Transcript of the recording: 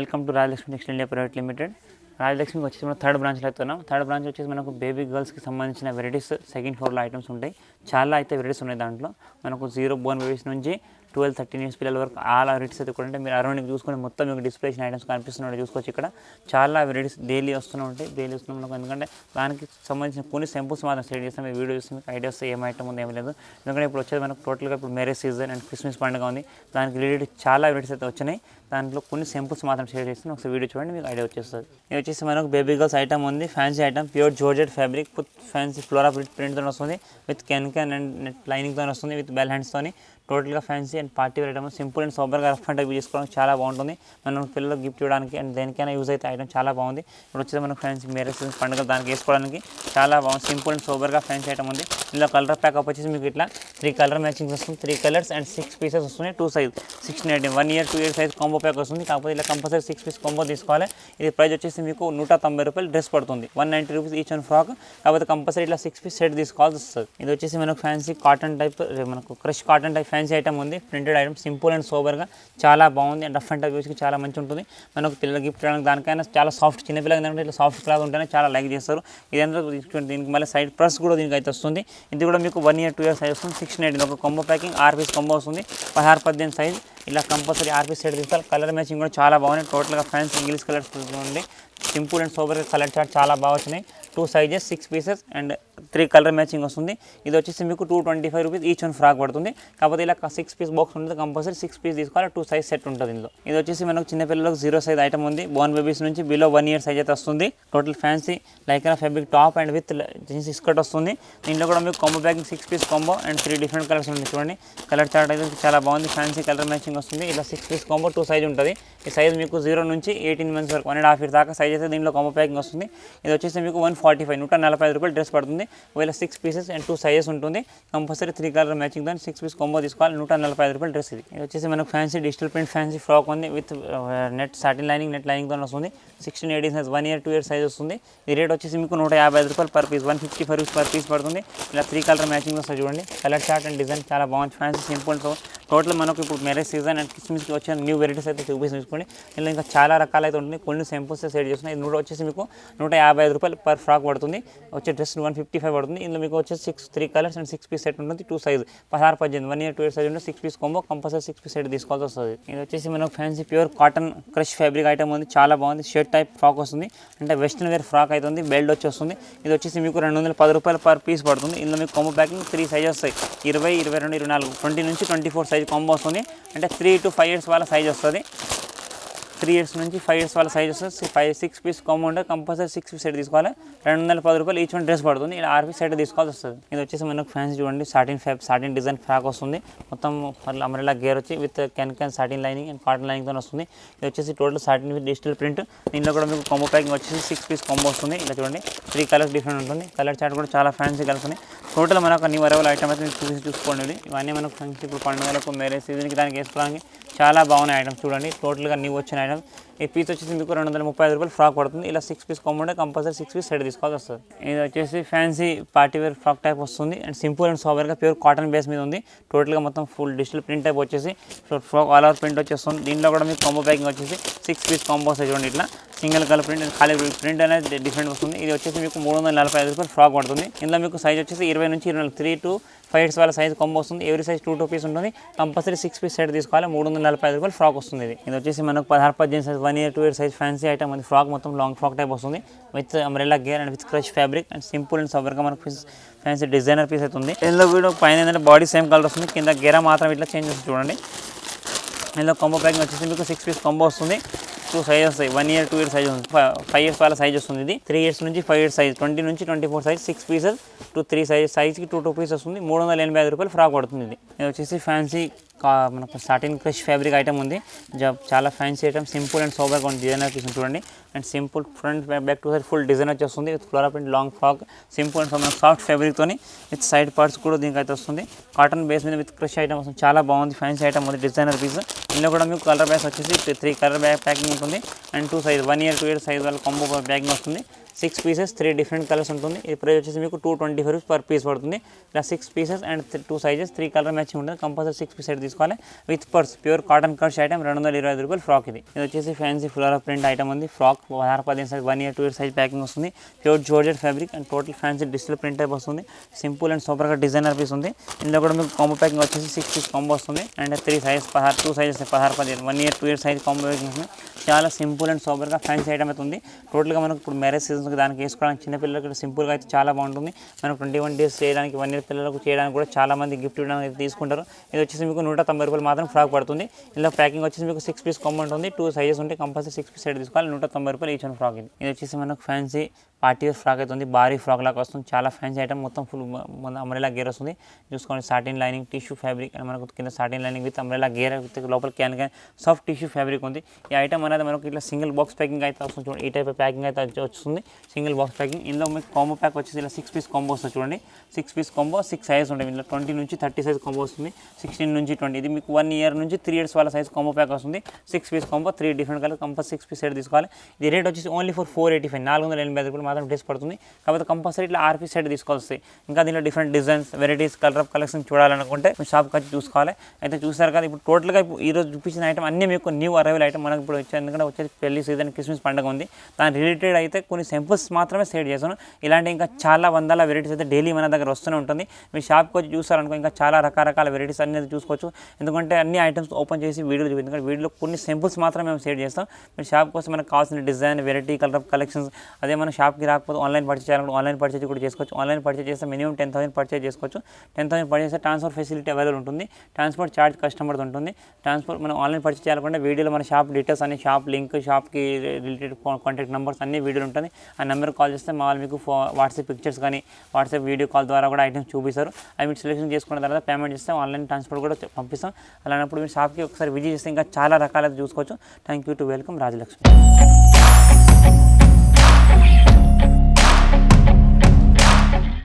Welcome to Rajalakshmi next India private limited. రాజలక్ష్మికి వచ్చేసి మనం third బ్రాంచ్లో అవుతున్నాం థర్డ్ బ్రాంచ్ వచ్చేసి మనకు బేబీ గర్ల్స్కి సంబంధించిన వెరైటీస్ సెకండ్ ఫ్లోర్లో ఐటమ్స్ ఉంటాయి. చాలా అయితే వెరైటీస్ ఉన్నాయి దాంట్లో. మనకు జీరో బోన్ బేబీస్ నుంచి ట్వెల్వ్ థర్టీన్ ఇయర్స్ పిల్లల వరకు ఆల్ వెరైటీస్ అయితే కూడా ఉంటాయి మీరు అరౌండ్ చూసుకుని మొత్తం మీకు డిస్ప్లే ఐటమ్స్ కనిపిస్తున్నాయి చూసుకోవచ్చు ఇక్కడ. చాలా వెరైటీస్ డైలీ వస్తూనే ఉంటాయి డైలీ వస్తున్నాం మనకు ఎందుకంటే దానికి సంబంధించిన కొన్ని సింపుల్స్ మాత్రం సెట్ చేస్తాం. మీ వీడియో చూస్తే మీకు ఐడియా ఏం ఐటమ్ ఉంది ఏం లేదు. ఎందుకంటే ఇప్పుడు వచ్చేది మనకు టోటల్గా ఇప్పుడు మ్యారేజ్ సీజన్ అండ్ క్రిస్మస్ పండుగ ఉంది. దానికి రిలేటెడ్ చాలా వెరైటీస్ అయితే వచ్చినాయి. దాంట్లో కొన్ని సింపుల్స్ మాత్రం షేర్ చేస్తాను. ఒకసారి వీడియో చూడండి మీకు ఐడియా వచ్చేస్తుంది. ఇది వచ్చేసి మనకు బేబీ గర్ల్స్ ఐటమ్ ఉంది. Fancy item pure georgette fabric with fancy flora print ప్రింట్తో వస్తుంది. With can can and net లైనింగ్తో వస్తుంది. విత్ బెల్ హ్యాండ్స్తోని టోటల్గా fancy and party wear item simple and సూపర్గా రఫ్ అండ్ టైప్ చేసుకోవడానికి చాలా బాగుంటుంది. మనం పిల్లలకు గిఫ్ట్ ఇవ్వడానికి అండ్ దేనికైనా యూజ్ అయితే ఐటమ్ చాలా బాగుంది. ఇప్పుడు వచ్చేది మనకు ఫ్యాన్సీ మ్యారేజ్ పండుగ దానికి వేసుకోవడానికి చాలా బాగుంది. సింపుల్ అండ్ సూపర్గా ఫ్యాన్సీ ఐటమ్ ఉంది. ఇందులో కలర్ ప్యాకప్ వచ్చేసి మీకు ఇట్లా త్రీ కలర్ మ్యాచింగ్ వస్తుంది. Three colours and six pieces వస్తున్నాయి. Two size six ninety one year two year size combo pack వస్తుంది. కాకపోతే ఇలా కంపల్సరీ సిక్స్ పీస్ కాంబో తీసుకోవాలి. ఇది ప్రైస్ వచ్చేసి మీకు నూట తొంభై రూపాయలు డ్రెస్ పడుతుంది. One ninety rupees each and frock కాకపోతే కంపల్సరీ ఇట్లా సిక్స్ పీస్ సెట్ తీసుకోవాల్సి వస్తుంది. ఇది వచ్చేసి మనకు ఫ్యాన్సీ కాటన్ టైప్ మనకు crush cotton type fancy item ఉంది. ప్రింటెడ్ ఐటమ్ సింపుల్ అండ్ సోబర్గా చాలా బాగుంది. అండ్ రఫ్ అండ్ టఫ్ యూస్కి చాలా మంచి ఉంటుంది. మనకు పిల్లలు గిఫ్ట్ చేయడానికి దానికైనా చాలా సాఫ్ట్ చిన్నపిల్లలకి ఏంటంటే ఇట్లా సాఫ్ట్ క్లాత్ ఉంటేనే చాలా లైక్ చేస్తారు. ఇదంతా చూడండి, దీనికి మళ్ళీ సైడ్ ప్రెస్ కూడా దీనికి అయితే వస్తుంది. ఇది కూడా మీకు one year two years size వస్తుంది. సిక్స్ నైన్ ఒక కొంబో ప్యాకింగ్ ఆరు పీస్ కొంబో వస్తుంది. పదహారు పద్దెనిమిది సైజ్ ఇలా కంపల్సరీ ఆర్పీ సైడ్ సెట్ తీసుకోవాలి కలర్ మ్యాచింగ్ కూడా చాలా బాగుంది టోటల్గా ఫ్యాన్స్ ఇంగ్లీష్ కలర్స్ ఉంది. సింపుల్ అండ్ సోబర్గా కలర్ చార్ట్ చాలా బాగా వచ్చినాయి. Two sizes six pieces and three colour matching వస్తుంది. ఇది వచ్చేసి మీకు two twenty five rupees each one frock పడుతుంది. కాకపోతే ఇలా సిక్స్ పీస్ బాక్స్ ఉంటుంది కంపల్సరీ సిక్స్ పీస్ తీసుకోవాలి. టూ సైజ్ సెట్ ఉంటుంది ఇందులో. ఇది వచ్చేసి మనకు చిన్నపిల్లలకు జీరో సైజ్ ఐటమ్ ఉంది. బోర్న్ బేబీస్ నుంచి బిలో వన్ ఇయర్ సైజ్ అయితే వస్తుంది. Total fancy like fabric top and with jeans skirt వస్తుంది. దీంట్లో కూడా మీకు combo packing six piece combo and three different colours ఉంది చూడండి. కలర్ చార్ట్ అయితే చాలా బాగుంది. ఫ్యాన్సీ కలర్ మ్యాచింగ్ వస్తుంది. ఇలా six piece combo two size ఉంటుంది. ఈ సైజ్ మీకు జీరో నుంచి ఎయిటీన్ మంత్స్ వరకు వన్ అండ్ హాఫ్ ఇయర్ దాకా సైజ్ అయితే దీంట్లో కాంబో ప్యాకింగ్ వస్తుంది. ఇది వచ్చేసి మీకు వన్ ఫార్టీ ఫైవ్ నూట నలభై ఐదు రూపాయలు డ్రెస్ పడుతుంది. వీళ్ళ six pieces and two sizes ఉంటుంది కంపల్సరీ త్రీ కలర్ మ్యాచింగ్ దాని సిక్స్ పీస్ కాంబో తీసుకోవాలి. నూట నలభై ఐదు రూపాయలు డ్రెస్ ఇది. ఇది వచ్చేసి మనకు fancy digital print fancy frock ఉంది with net satin lining net లైనింగ్తో వస్తుంది. Sixteen eighteen size one year two year size వస్తుంది. ఈ రేట్ వచ్చేసి మీకు నూట యాభై ఐదు రూపాయలు per piece one fifty five rupees per piece పడుతుంది. ఇలా త్రీ కలర్ మ్యాచింగ్ వస్తుంది చూడండి. కలర్ చార్ట్ అండ్ డిజైన్ చాలా బాగుంది. ఫ్యాన్సీ సింపుల్ సో టోటల్ మనకు ఇప్పుడు మ్యారేజ్ సీజన్ అండ్ క్రిస్మస్కి వచ్చిన న్యూ వెరైటీస్ అయితే చూపిస్తుంది చూసుకోండి. ఇందులో ఇంకా చాలా రకాలు అయితే ఉంటుంది. కొన్ని సెంపుల్స్ సెట్ చేస్తున్నాయి. ఇది నూట వచ్చేసి మీకు నూట యాభై ఐదు రూపాయలు పర్ ఫ్రాక్ పడుతుంది. వచ్చే డ్రెస్ వన్ ఫిఫ్టీ ఫైవ్ పడుతుంది. ఇందులో మీకు వచ్చేసి six three colours and six piece set ఉంటుంది. టూ సైజ్ పదహారు పద్దెనిమిది. One year two year size ఉంటుంది. Six piece combo compulsory six piece set తీసుకోవాల్సి వస్తుంది. ఇది వచ్చేసి మనకు fancy pure cotton crush fabric item ఉంది. చాలా బాగుంది. షర్ట్ టైప్ ఫ్రాక్ వస్తుంది. అంటే వెస్ట్రన్ వేర్ ఫ్రాక్ అవుతుంది బెల్ట్ వచ్చి వస్తుంది. ఇది వచ్చేసి మీకు రెండు వందల పది రూపాయలు పర్ పీస్ పడుతుంది. ఇందులో మీకు కొంబో ప్యాకింగ్ త్రీ సైజ్ వస్తాయి. ఇరవై ఇరవై రెండు ఇరవై నాలుగు. ట్వంటీ నుంచి ట్వంటీ ఫోర్ సైజ్ కొంబో వస్తుంది అంటే త్రీ టు ఫైవ్ ఇయర్స్ వాళ్ళ సైజ్ వస్తుంది. త్రీ ఇయర్స్ నుంచి ఫైవ్ ఇయర్స్ వాళ్ళ సైజ్ వస్తుంది. ఫైవ్ సిక్స్ పీస్ కాంబో ఉంటే కంపల్సరీ సిక్స్ పీస్ సెట్ తీసుకోవాలి. రెండు వందల పది రూపాయలు ఈచ్ వన్ డ్రెస్ పడుతుంది. ఇలా ఆరు పీస్ సెట్ తీసుకోవాల్సి వస్తుంది. ఇది వచ్చేసి మనకు ఫ్యాన్స్ చూడండి. Satin fab satin design frock వస్తుంది. మొత్తం అమరేలా గేర్ వచ్చి with can can satin lining and cotton లైనింగ్తో వస్తుంది. ఇది వచ్చేసి total satin with digital print దీంట్లో కూడా మీకు కాంబో ప్యాకింగ్ వచ్చేసి సిక్స్ పీస్ కాంబో వస్తుంది. ఇలా చూడండి. త్రీ కలర్స్ డిఫరెంట్ ఉంటుంది. కలర్ చార్ట్ కూడా చాలా ఫ్యాన్సీ కలుపుతుంది టోటల్ మనకు అన్ని వరవల్ ఐటమ్స్ అయితే చూసి చూసుకోండి ఇవన్నీ మనకు ఫ్యాన్సీ ఇప్పుడు పండుగలకు మ్యారేజ్ సీజన్కి దానికి వేసుకోవడానికి చాలా బాగున్నాయి ఐటమ్స్ చూడండి. టోటల్గా న్యూ వచ్చిన ఐటమ్స్. ఈ పీస్ వచ్చేసి మీకు రెండు వందల ముప్పై ఐదు రూపాయలు ఫ్రాక్ పడుతుంది. ఇలా six piece combo compulsory six piece set తీసుకోవాల్సి వస్తుంది. ఇది వచ్చేసి fancy party wear frock type వస్తుంది. అండ్ సింపుల్ అండ్ సోబర్గా ప్యూర్ కాటన్ బేస్ మీద ఉంది. టోటల్గా మొత్తం ఫుల్ డిజిటల్ ప్రింట్ టైప్ వచ్చేసి. ఫ్రాక్ ఆల్ ఓవర్ ప్రింట్ వచ్చేస్తుంది. దీంట్లో కూడా మీకు కాంబో ప్యాకింగ్ వచ్చేసి సిక్స్ పీస్ కాంబోస్ చూడండి ఇట్లా. సింగిల్ కలర్ ప్రింట్ అండ్ ఖాళీ ప్రింట్ అనేది డిఫరెంట్ వస్తుంది. ఇది వచ్చేసి మీకు మూడు వందల నలభై ఐదు రూపాయలు ఫ్రాక్ పడుతుంది. ఇందులో మీకు సైజ్ వచ్చేసి ఇరవై నుంచి ఇరవై నాలుగు త్రీ టు ఫైవ్ ఇయర్స్ వాళ్ళ సైజ్ కొంబో వస్తుంది. ఎవరి సైజ్ టూ టూ పీస్ ఉంటుంది. కంపల్సరీ సిక్స్ పీస్ సెట్ తీసుకోవాలి. మూడు వందల నలభై ఐదు రూపాయలు ఫ్రాక్ వస్తుంది ఇది. ఇది వచ్చేసి మనకు పదహారు పద్దెనిమిది size one year two year size fancy item అది ఫ్రాక్ మొత్తం లాంగ్ ఫ్రాక్ టైప్ వస్తుంది. With umbrella gear and with crush fabric and simple and సవర్గా మనకు ఫ్యాన్సీ డిజైనర్ పీస్ అయితే ఉంది. ఇందులో కూడా పైన ఏంటంటే బాడీ సేమ్ కలర్ వస్తుంది. కింద గేర మాత్రం ఇట్లా చేంజ్ చేసి చూడండి. ఇందులో కొంబో ప్యాకింగ్ వచ్చేసి మీకు సిక్స్ పీస్ కొంబో వస్తుంది. Two size one year two year size five years వాళ్ళ సైజ్ వస్తుంది ఇది. త్రీ ఇయర్స్ నుంచి ఫైవ్ ఇయర్స్ సైజ్ ట్వంటీ నుంచి twenty four size six pieces two three size సైజ్కి two two piece వస్తుంది. మూడు వందల ఎనభై ఐదు రూపాయలు ఫ్రాక్ పడుతుంది ఇది. వచ్చేసి ఫ్యాన్సీ మనకు సాటిన్ క్రష్ ఫ్యాబ్రిక్ ఐటమ్ ఉంది. జా- చాలా ఫ్యాన్సీ ఐటమ్ సింపుల్ అండ్ సోబర్గా ఉంది డిజైనర్ పీస్ చూడండి. And simple front back to side full design వచ్చేస్తుంది. With flora print long frock simple and sober soft ఫ్యాబ్రిక్తో with side parts కూడా దీనికి అయితే వస్తుంది. కాటన్ బేస్ మీద విత్ క్రష్ ఐటమ్ వస్తుంది. చాలా బాగుంది ఫ్యాన్సీ ఐటమ్ ఉంది డిజైనర్ పీస్ ఇందులో కూడా మీకు కలర్ బ్యాగ్స్ వచ్చేసి త్రీ కలర్ బ్యాగ్ ప్యాకింగ్ ఉంటుంది. And two size one year two year size వాళ్ళ కాంబో ప్యాకింగ్ వస్తుంది. Six pieces three different colours ఉంటుంది. ఈ ప్రైస్ వచ్చేసి మీకు two twenty five per piece పడుతుంది. ఇలా six pieces and two sizes three colour matching ఉంటుంది. కంపల్సరీ సిక్స్ పీస్ అయితే తీసుకోవాలి. విత్ పర్స్ ప్యూర్ కాటన్ కర్స్ ఐటమ్ రెండు వందల ఇరవై ఐదు రూపాయలు ఫ్రాక్ ఇది. ఇది వచ్చేసి ఫ్యాన్సీ ఫ్లోరా ప్రింట్ ఐటమ్ ఉంది. ఫ్రాక్ పదహారు పదిహేను size one year two year size packing వస్తుంది. Pure georgette fabric and total fancy digital print type వస్తుంది. సింపుల్ అండ్ సూపర్గా డిజైనర్ పీస్ ఉంది. ఇందులో కూడా మీకు కాంబో ప్యాకింగ్ వచ్చేసి సిక్స్ పీస్ కాంబో వస్తుంది. అండ్ త్రీ సైజ్ పదహారు టూ సైజెస్ పదహారు పదిహేను one year two year size combo packing వస్తుంది. చాలా సింపుల్ అండ్ సూపర్గా ఫ్యాన్సీ ఐటమ్ అయితే ఉంది. టోటల్గా మనకు ఇప్పుడు మ్యారేజ్ సీజన్కి దానికి వేసుకోవడానికి చిన్నపిల్లలకి సింపుల్గా అయితే చాలా బాగుంటుంది. మనకు ట్వంటీ వన్ డేస్ చేయడానికి వన్ ఇయర్ పిల్లలకు చేయడానికి కూడా చాలా మంది గిఫ్ట్ ఇవ్వడానికి అయితే తీసుకుంటారు. ఇది వచ్చేసి మీకు నూట తొంభై రూపాయలు మాత్రం ఫ్రాక్ పడుతుంది. ఇందులో ప్యాకింగ్ వచ్చేసి మీకు సిక్స్ పీస్ కాంబో ఉంటుంది. టూ సైజెస్ ఉంటే కంపల్సరీ సిక్స్ పీస్ సైడ్ తీసుకోవాలి. నూట తొంభై రూపాయలు ఈచ్ ఫ్రాక్ ఇది. ఇది వచ్చేసి మనకు ఫ్యాన్సీ పార్టీ ఫ్రాక్ అవుతుంది భారీ ఫ్రాక్ లాగా వస్తుంది చాలా ఫ్యాన్స్ ఐటమ్ మొత్తం ఫుల్ అమ్రేలా గేర్ వస్తుంది. చూసుకోండి సాటిన్ లైనింగ్ టిష్యూ ఫ్యాబ్రిక్ అని మనకు కింద satin lining with umbrella gear లోపల can can soft tissue fabric ఉంది. ఈ ఐటమ్ అనేది మనకు ఇట్లా సింగిల్ బాక్స్ ప్యాకింగ్ అయితే వస్తుంది చూడండి. ఈ టైప్ ప్యాకింగ్ అయితే వస్తుంది. సింగిల్ బాక్స్ ప్యాకింగ్ ఇందులో మీకు కాంబో ప్యాక్ వచ్చేసి ఇలా సిక్స్ పీస్ కాంబో వస్తుంది చూడండి. Six piece combo six size ఉంటాయి ఇందులో ట్వంటీ నుంచి థర్టీ సైజ్ కాంబో వస్తుంది. సిక్స్టీన్ నుంచి ట్వంటీ ఇది మీకు వన్ ఇయర్ నుంచి త్రీ ఇయర్స్ వాళ్ళ సైజ్ కాంబో ప్యాక్ వస్తుంది. Six piece combo three different colour compulsory six piece set తీసుకోవాలి. ఇది రేట్ వచ్చేసి only for four eighty five నాలుగు వందల ఎనభై రూపాయలు మాత్రం డ్రెస్ పడుతుంది. కాకపోతే కంపల్సరీ ఇట్లా ఆర్పీ సెట్ తీసుకోవాల్సి ఇంకా దీంట్లో different designs varieties colour of collection చూడాలనుకుంటే మీ షాప్కి వచ్చి చూసుకోవాలి. అయితే చూసారు కదా ఇప్పుడు టోటల్గా ఇప్పుడు ఈ రోజు చూపించిన ఐటమ్ అన్నీ మీకు న్యూ అరైవల్ ఐటమ్ మనకి ఇప్పుడు వచ్చే ఎందుకంటే వచ్చేది పెళ్ళి సీజన్ క్రిస్మస్ పండుగ ఉంది. దాని రిలేటెడ్ అయితే కొన్ని సింపుల్స్ మాత్రమే సేట్ చేశాను. ఇలాంటి ఇంకా చాలా వందల వెరైటీస్ అయితే డైలీ మన దగ్గర వస్తూనే ఉంటుంది. మీ షాప్కి వచ్చి చూసారనుకో ఇంకా చాలా రకరకాల వెరైటీస్ అనేది చూసుకోవచ్చు. ఎందుకంటే అన్ని ఐటమ్స్ ఓపెన్ చేసి వీడియోలు చూపించాం ఎందుకంటే వీడియోలో కొన్ని సింపుల్స్ మాత్రమే మేము సేట్ చేస్తాం. మీరు షాప్ కోసం మనకు కావాల్సిన design variety colour of collections అదే మన షాప్ షాప్కి రాకపోతే ఆన్లైన్ పర్చేజ్ చేయాలంటే ఆన్లైన్ పర్చేజ్ కూడా చేసుకోవచ్చు. ఆన్లైన్ పర్చేజ్ చేస్తే మినిమం టెన్ థౌసండ్ పర్చేజ్ చేసుకోవచ్చు. టెన్ థౌసండ్ పర్చేస్ చేస్తే ట్రాన్స్ఫర్ ఫెసిలిటీ అవైలబుల్ ఉంటుంది. ట్రాన్స్పోర్ట్ ఛార్జ్ కస్టమర్ది ఉంటుంది. ట్రాన్స్పోర్ట్ మనం ఆన్లైన్ పర్చేజ్ చేయాలంటే వీడియోలో మన షాప్ డీటెయిల్స్ అన్ని షాప్ లింక్ షాప్కి రిలేటెడ్ కాంటాక్ట్ నెంబర్స్ అన్ని వీడియోలు ఉంటుంది. ఆ నెంబర్ కాల్ చేస్తే మా వాళ్ళు మీకు వాట్సాప్ పిక్చర్స్ కానీ వాట్సాప్ వీడియో కాల్ ద్వారా కూడా ఐటమ్స్ చూపిస్తారు. అవి మీరు సెలెక్షన్ చేసుకున్న తర్వాత పేమెంట్ చేస్తే ఆన్లైన్ ట్రాన్స్పోర్ట్ కూడా పంపిస్తాం. అలాంటప్పుడు మీరు షాప్కి ఒకసారి విజిట్ చేస్తే ఇంకా చాలా రకాలైతే చూసుకోవచ్చు. Thank you to welcome Rajalakshmi.